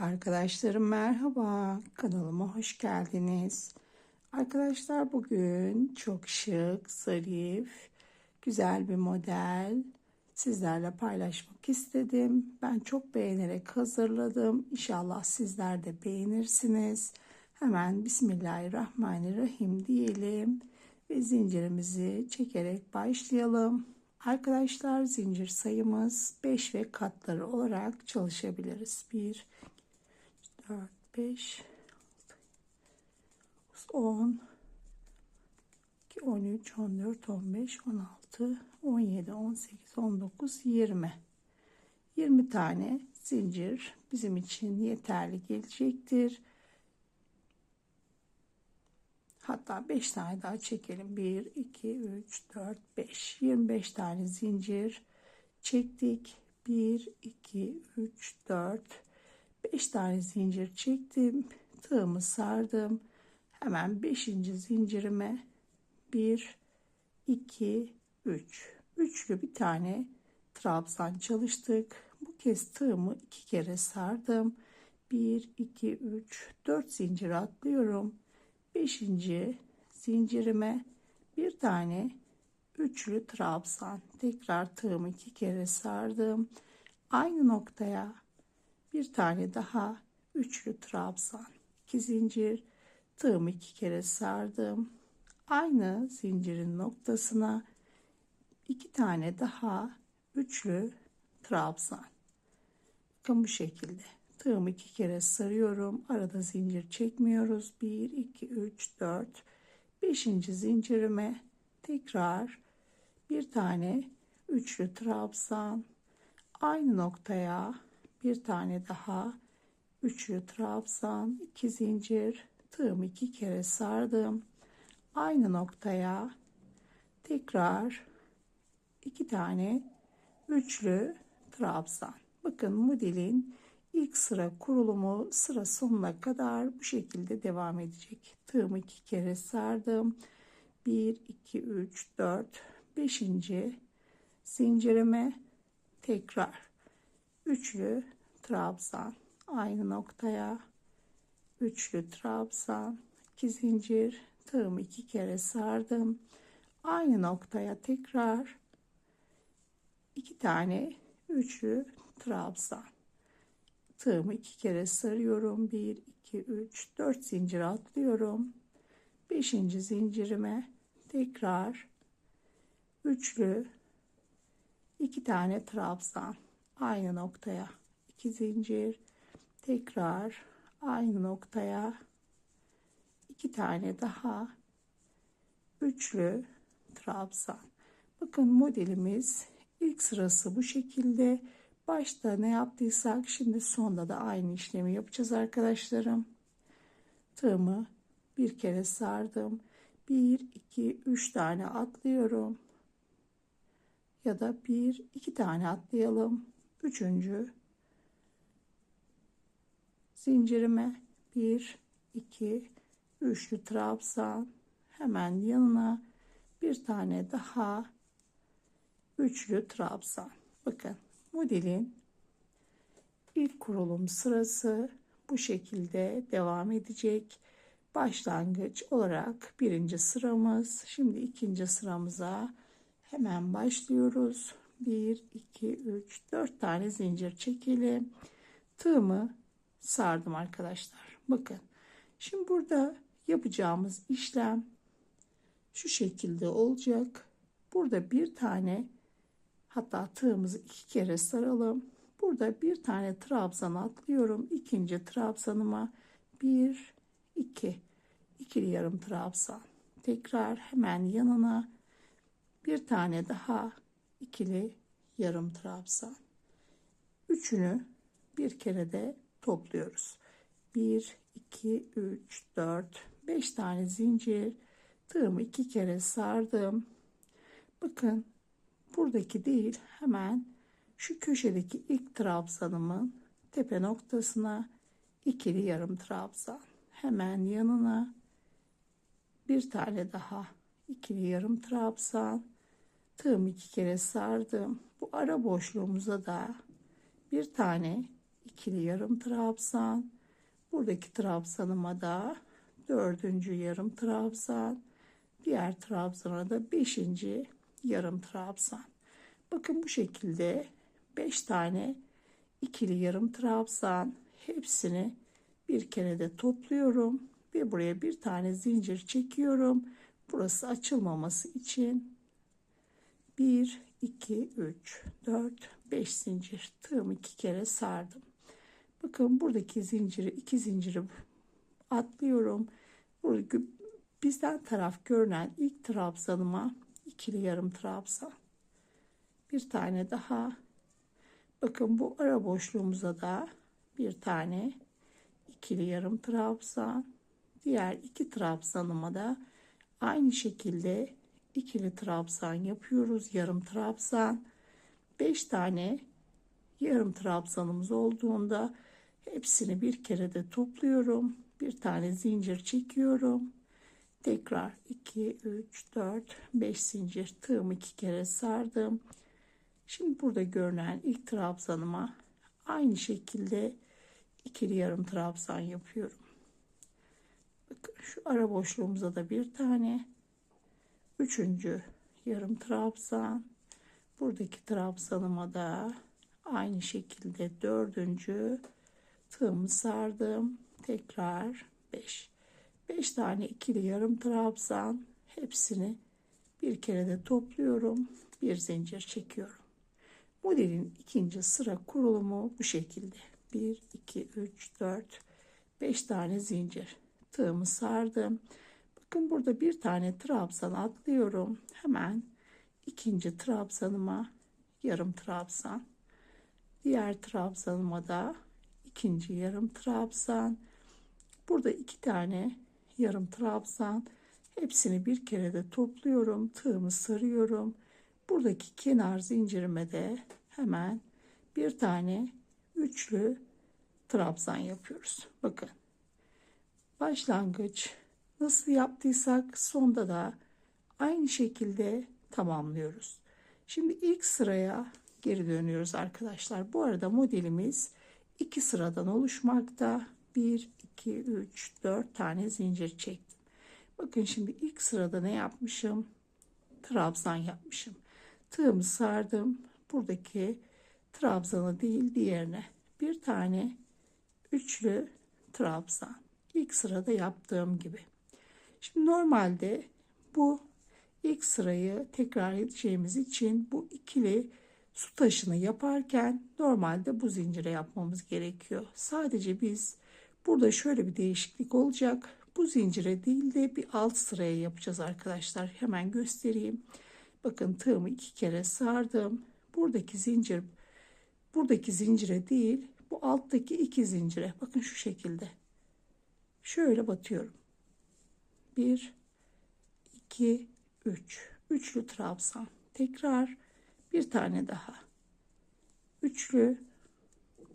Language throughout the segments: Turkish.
Arkadaşlarım merhaba, kanalıma hoş geldiniz. Arkadaşlar bugün çok şık, zarif, güzel bir model sizlerle paylaşmak istedim. Ben çok beğenerek hazırladım. İnşallah sizler de beğenirsiniz. Hemen Bismillahirrahmanirrahim diyelim ve zincirimizi çekerek başlayalım. Arkadaşlar zincir sayımız 5 ve katları olarak çalışabiliriz. 1 4 5 10 13 14 15 16 17 18 19 20 20 tane zincir bizim için yeterli gelecektir. Hatta 5 tane daha çekelim. 1, 2, 3, 4, 5. 25 tane zincir çektik. 1, 2, 3, 4, 5 tane zincir çektim. Tığımı sardım. Hemen 5. zincirime 1, 2, 3. Üçlü bir tane trabzan çalıştık. Bu kez tığımı iki kere sardım. 1, 2, 3, 4 zincir atlıyorum. 5. zincirime bir tane üçlü trabzan tekrar tığımı iki kere sardım aynı noktaya bir tane daha üçlü trabzan iki zincir tığımı iki kere sardım aynı zincirin noktasına iki tane daha üçlü trabzan bakın bu şekilde Tığımı iki kere sarıyorum. Arada zincir çekmiyoruz. 1, 2, 3, 4, 5. zincirime tekrar bir tane üçlü trabzan aynı noktaya bir tane daha üçlü trabzan iki zincir tığımı iki kere sardım aynı noktaya tekrar iki tane üçlü trabzan bakın modelin İlk sıra kurulumu sıra sonuna kadar bu şekilde devam edecek. Tığımı iki kere sardım. 1, 2, 3, 4, 5. zincirime tekrar üçlü trabzan. Aynı noktaya. Üçlü trabzan. İki zincir. Tığımı iki kere sardım. Aynı noktaya tekrar. İki tane üçlü trabzan. Tığımı iki kere sarıyorum. 1 2 3 4 zincir atlıyorum. 5. zincirime tekrar. Üçlü. İki tane trabzan aynı noktaya iki zincir tekrar aynı noktaya iki tane daha üçlü trabzan bakın modelimiz ilk sırası bu şekilde Başta ne yaptıysak şimdi sonda da aynı işlemi yapacağız arkadaşlarım. Tığımı bir kere sardım. 1 2 3 tane atlıyorum. Ya da 1 2 tane atlayalım. Üçüncü zincirime 1 2 üçlü trabzan hemen yanına bir tane daha üçlü trabzan. Bakın modelin ilk kurulum sırası bu şekilde devam edecek. Başlangıç olarak birinci sıramız. Şimdi ikinci sıramıza hemen başlıyoruz. 1, 2, 3, 4 tane zincir çekelim. Tığımı sardım arkadaşlar. Bakın. Şimdi burada yapacağımız işlem şu şekilde olacak. Burada bir tane Hatta tığımızı iki kere saralım. Burada bir tane trabzan atlıyorum. İkinci trabzanıma bir, iki, ikili yarım trabzan. Tekrar hemen yanına bir tane daha ikili yarım trabzan. Üçünü bir kere de topluyoruz. 1, 2, 3, 4, 5 tane zincir. Tığımı iki kere sardım. Bakın buradaki değil hemen şu köşedeki ilk trabzanımın tepe noktasına ikili yarım trabzan hemen yanına bir tane daha ikili yarım trabzan tığım iki kere sardım bu ara boşluğumuza da bir tane ikili yarım trabzan. Buradaki trabzanıma da dördüncü yarım trabzan. Diğer trabzana da beşinci yarım trabzan. Bakın bu şekilde beş tane ikili yarım trabzan hepsini bir kere de topluyorum ve buraya bir tane zincir çekiyorum. Burası açılmaması için 1 2 3 4 5 zincir tığım iki kere sardım. Bakın buradaki zinciri iki zinciri atlıyorum. Burada bizden taraf görünen ilk trabzanıma ikili yarım trabzan. Bir tane daha. Bakın bu ara boşluğumuza da bir tane ikili yarım trabzan. Diğer iki trabzanıma da aynı şekilde ikili trabzan yapıyoruz. Yarım trabzan. 5 tane yarım trabzanımız olduğunda hepsini bir kere de topluyorum. Bir tane zincir çekiyorum. Tekrar 2, 3, 4, 5 zincir tığımı iki kere sardım. Şimdi burada görünen ilk trabzanıma aynı şekilde ikili yarım trabzan yapıyorum. Bakın şu ara boşluğumuza da bir tane üçüncü yarım trabzan. Buradaki trabzanıma da aynı şekilde dördüncü tığımı sardım. Tekrar 5 5 tane ikili yarım trabzan. Hepsini bir kere de topluyorum. Bir zincir çekiyorum. Modelin ikinci sıra kurulumu bu şekilde. 1 2 3 4 5 tane zincir. Tığımı sardım bakın burada bir tane trabzan atlıyorum. Hemen ikinci trabzanıma yarım trabzan. Diğer trabzanıma da ikinci yarım trabzan. Burada iki tane yarım trabzan. Hepsini bir kere de topluyorum tığımı sarıyorum. Buradaki kenar zincirime de hemen bir tane üçlü trabzan yapıyoruz. Bakın başlangıç nasıl yaptıysak sonda da aynı şekilde tamamlıyoruz. Şimdi ilk sıraya geri dönüyoruz arkadaşlar. Bu arada modelimiz iki sıradan oluşmakta. 1 2 3 4 tane zincir çektim. Bakın şimdi ilk sırada ne yapmışım? Trabzan yapmışım. Tığımı sardım. Buradaki trabzanı değil diğerine. Bir tane üçlü trabzan. İlk sırada yaptığım gibi şimdi normalde bu ilk sırayı tekrar edeceğimiz için bu ikili su taşını yaparken normalde bu zincire yapmamız gerekiyor. Sadece biz burada şöyle bir değişiklik olacak. Bu zincire değil de bir alt sıraya yapacağız arkadaşlar. Hemen göstereyim. Bakın tığımı iki kere sardım. Buradaki zincir buradaki zincire değil bu alttaki iki zincire bakın şu şekilde. Şöyle batıyorum. 1 2 3 üçlü trabzan. Tekrar bir tane daha. Üçlü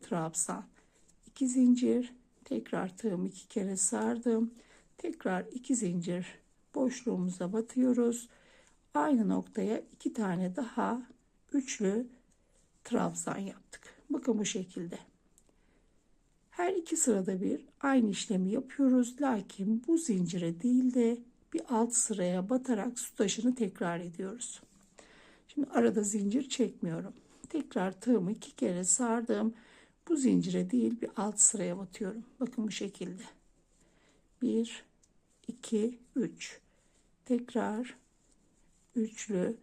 trabzan. İki zincir. Tekrar tığımı iki kere sardım. Tekrar iki zincir boşluğumuza batıyoruz. Aynı noktaya iki tane daha üçlü trabzan yaptık. Bakın bu şekilde her iki sırada bir aynı işlemi yapıyoruz lakin bu zincire değil de bir alt sıraya batarak su taşını tekrar ediyoruz Şimdi arada zincir çekmiyorum. Tekrar tığımı iki kere sardım. Bu zincire değil bir alt sıraya batıyorum. Bakın bu şekilde. 1 2 3 tekrar üçlü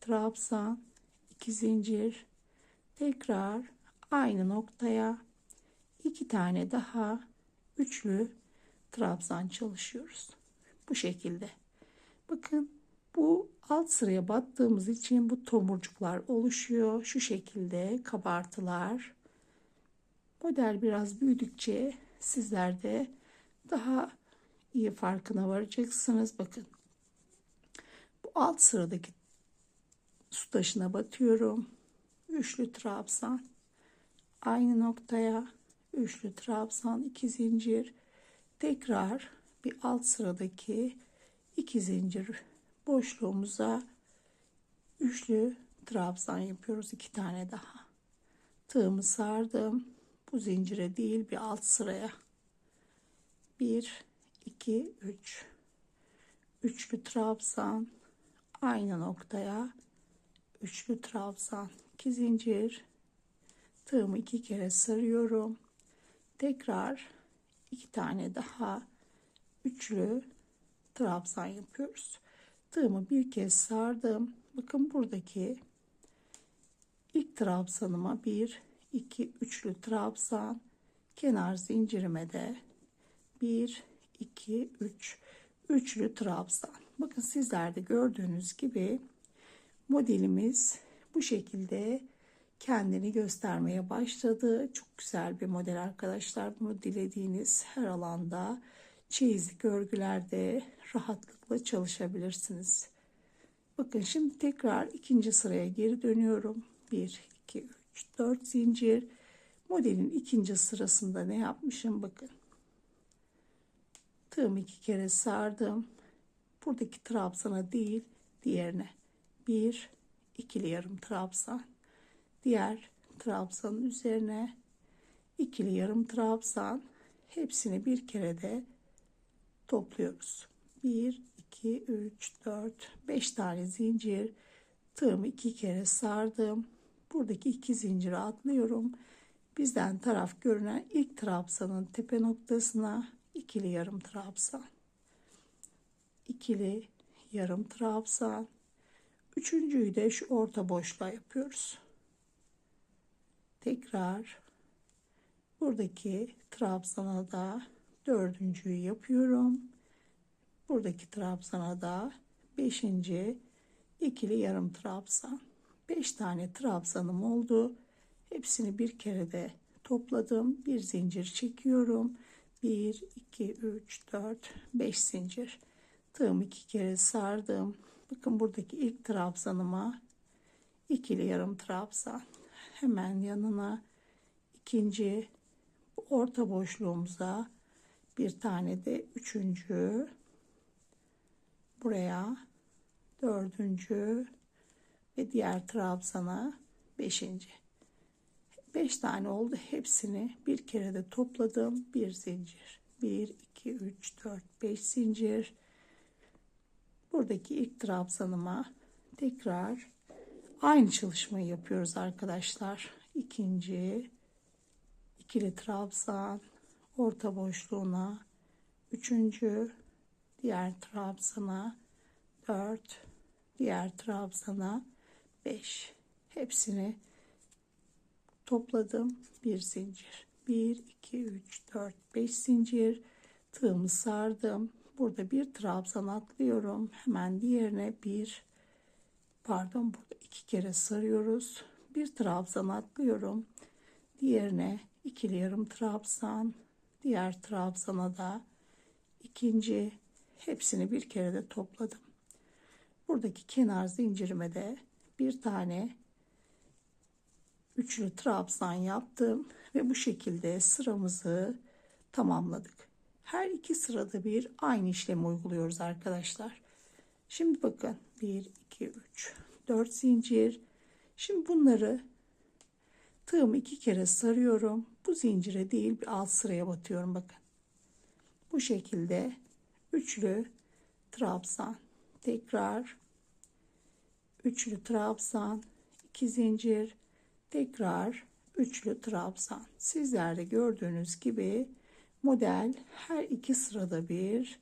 trabzan 2 zincir tekrar aynı noktaya iki tane daha üçlü trabzan çalışıyoruz. Bu şekilde. Bakın bu alt sıraya battığımız için bu tomurcuklar oluşuyor. Şu şekilde kabartılar. Model biraz büyüdükçe sizler de daha iyi farkına varacaksınız. Bakın. Bu alt sıradaki su taşına batıyorum. Üçlü trabzan. Aynı noktaya üçlü trabzan, iki zincir. Tekrar bir alt sıradaki iki zincir boşluğumuza üçlü trabzan yapıyoruz. İki tane daha. Tığımı sardım. Bu zincire değil bir alt sıraya. 1 2 3 üçlü trabzan. Aynı noktaya üçlü trabzan. 2 zincir. Tığımı iki kere sarıyorum tekrar iki tane daha üçlü trabzan yapıyoruz. Tığımı bir kez sardım. Bakın buradaki ilk trabzanıma bir iki üçlü trabzan. Kenar zincirime de bir iki üç üçlü trabzan. Bakın sizler de gördüğünüz gibi modelimiz bu şekilde kendini göstermeye başladı. Çok güzel bir model arkadaşlar. Bunu dilediğiniz her alanda çeyizlik örgülerde rahatlıkla çalışabilirsiniz. Bakın şimdi tekrar ikinci sıraya geri dönüyorum. 1, 2, 3, 4 zincir. Modelin ikinci sırasında ne yapmışım bakın. Tığımı iki kere sardım. Buradaki trabzana değil diğerine. Bir ikili yarım trabzan. Diğer trabzanın üzerine ikili yarım trabzan. Hepsini bir kere de topluyoruz. 1, 2, 3, 4, 5 tane zincir. Tığımı iki kere sardım. Buradaki iki zinciri atlıyorum. Bizden taraf görünen ilk trabzanın tepe noktasına ikili yarım trabzan. ikili yarım trabzan. Üçüncüyü de şu orta boşluğa yapıyoruz. Tekrar buradaki trabzana da dördüncüyü yapıyorum. Buradaki trabzana da beşinci ikili yarım trabzan. Beş tane trabzanım oldu. Hepsini bir kere de topladım. Bir zincir çekiyorum. 1, 2, 3, 4, 5 zincir. Tığımı iki kere sardım. Bakın buradaki ilk trabzanıma ikili yarım trabzan. Hemen yanına ikinci orta boşluğumuza bir tane de üçüncü buraya dördüncü ve diğer trabzana beşinci. Beş tane oldu. Hepsini bir kere de topladım. Bir zincir. Bir, iki, üç, dört, beş zincir. Buradaki ilk trabzanıma tekrar aynı çalışmayı yapıyoruz arkadaşlar. İkinci ikili trabzan orta boşluğuna. Üçüncü diğer trabzana. Dört diğer trabzana. Beş. Hepsini topladım. Bir zincir. 1 2 3 4 5 zincir. Tığımı sardım. Burada bir trabzan atlıyorum. Hemen diğerine bir pardon burada iki kere sarıyoruz. Bir trabzan atlıyorum. Diğerine ikili yarım trabzan. Diğer trabzana da ikinci. Hepsini bir kere de topladım. Buradaki kenar zincirime de bir tane üçlü trabzan yaptım ve bu şekilde sıramızı tamamladık. Her iki sırada bir aynı işlemi uyguluyoruz arkadaşlar. Şimdi bakın 1 2 3 4 zincir. Şimdi bunları tığımı iki kere sarıyorum. Bu zincire değil bir alt sıraya batıyorum bakın. Bu şekilde üçlü trabzan tekrar üçlü trabzan iki zincir tekrar üçlü trabzan. Sizler de gördüğünüz gibi model her iki sırada bir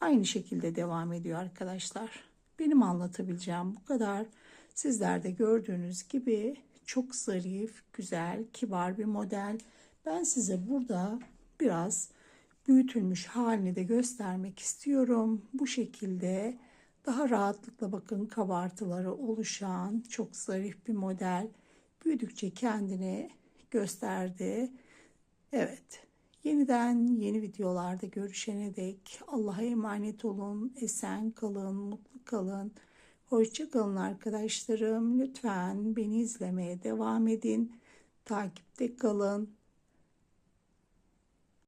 aynı şekilde devam ediyor arkadaşlar. Benim anlatabileceğim bu kadar. Sizler de gördüğünüz gibi çok zarif, güzel, kibar bir model. Ben size burada biraz büyütülmüş halini de göstermek istiyorum. Bu şekilde daha rahatlıkla bakın kabartıları oluşan çok zarif bir model büyüdükçe kendini gösterdi. Evet. Yeniden yeni videolarda görüşene dek Allah'a emanet olun. Esen kalın, mutlu kalın. Hoşça kalın arkadaşlarım. Lütfen beni izlemeye devam edin. Takipte kalın.